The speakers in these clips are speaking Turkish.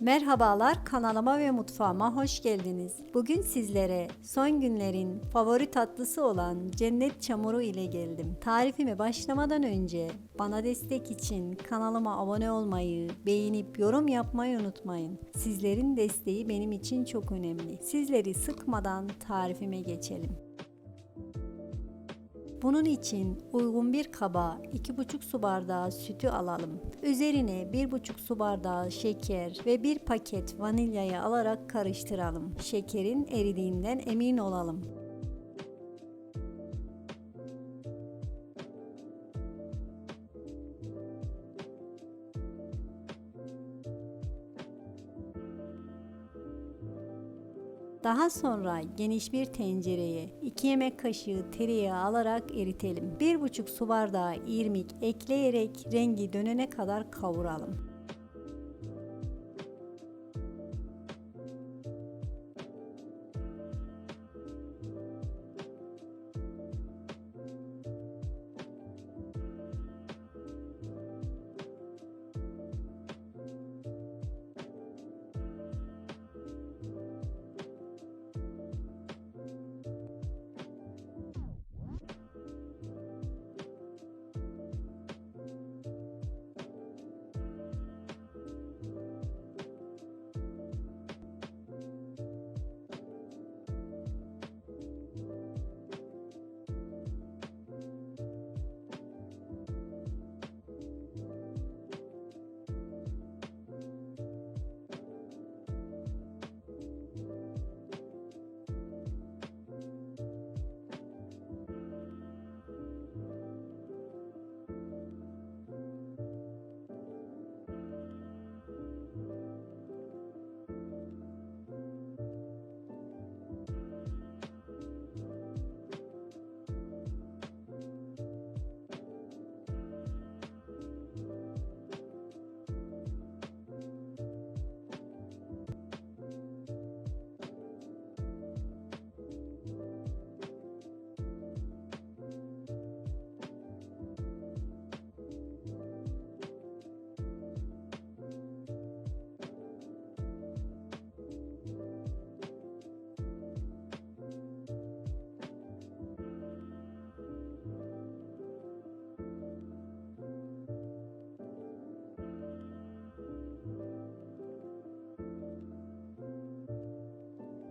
Merhabalar kanalıma ve mutfağıma hoş geldiniz. Bugün sizlere son günlerin favori tatlısı olan cennet çamuru ile geldim. Tarifime başlamadan önce bana destek için kanalıma abone olmayı, beğenip yorum yapmayı unutmayın. Sizlerin desteği benim için çok önemli. Sizleri sıkmadan tarifime geçelim. Bunun için uygun bir kaba 2,5 su bardağı sütü alalım. Üzerine 1,5 su bardağı şeker ve 1 paket vanilyayı alarak karıştıralım. Şekerin eridiğinden emin olalım. Daha sonra geniş bir tencereye 2 yemek kaşığı tereyağı alarak eritelim. 1,5 su bardağı irmik ekleyerek rengi dönene kadar kavuralım.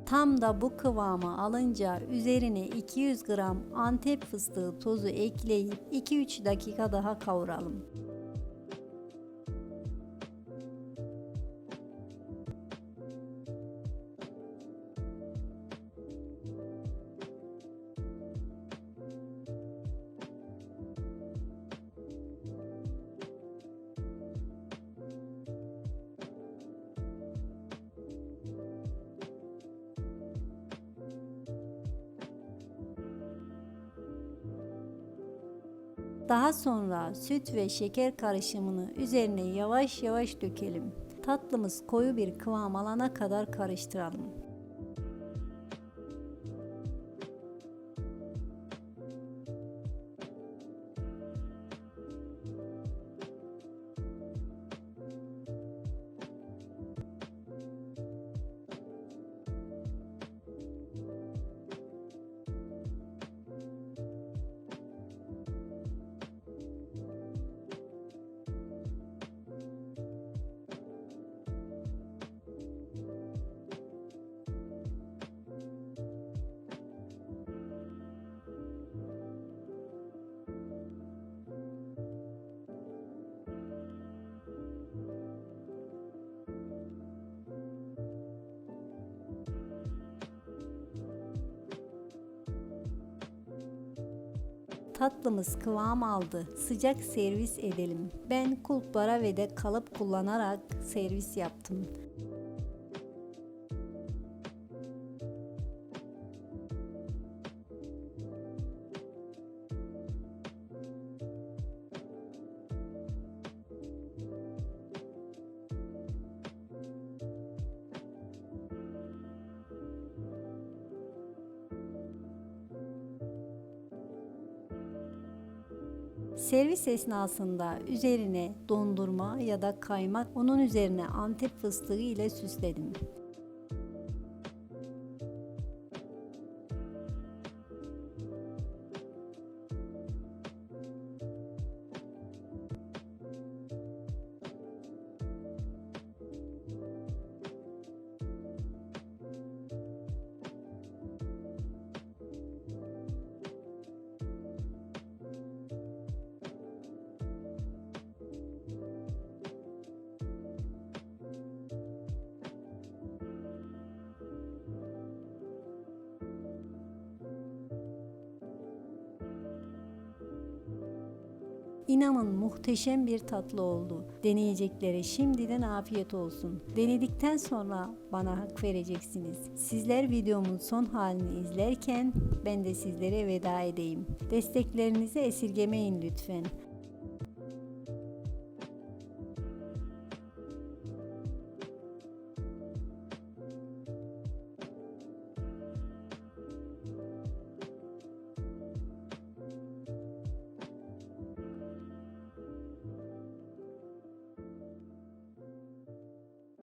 Tam da bu kıvama alınca üzerine 200 gram antep fıstığı tozu ekleyip 2-3 dakika daha kavuralım. Daha sonra süt ve şeker karışımını üzerine yavaş yavaş dökelim. Tatlımız koyu bir kıvam alana kadar karıştıralım. Tatlımız kıvam aldı. Sıcak servis edelim. Ben kulpara ve de kalıp kullanarak servis yaptım. Servis esnasında üzerine dondurma ya da kaymak, onun üzerine antep fıstığı ile süsledim. İnanın muhteşem bir tatlı oldu. Deneyeceklere şimdiden afiyet olsun. Denedikten sonra bana hak vereceksiniz. Sizler videomun son halini izlerken ben de sizlere veda edeyim. Desteklerinizi esirgemeyin lütfen.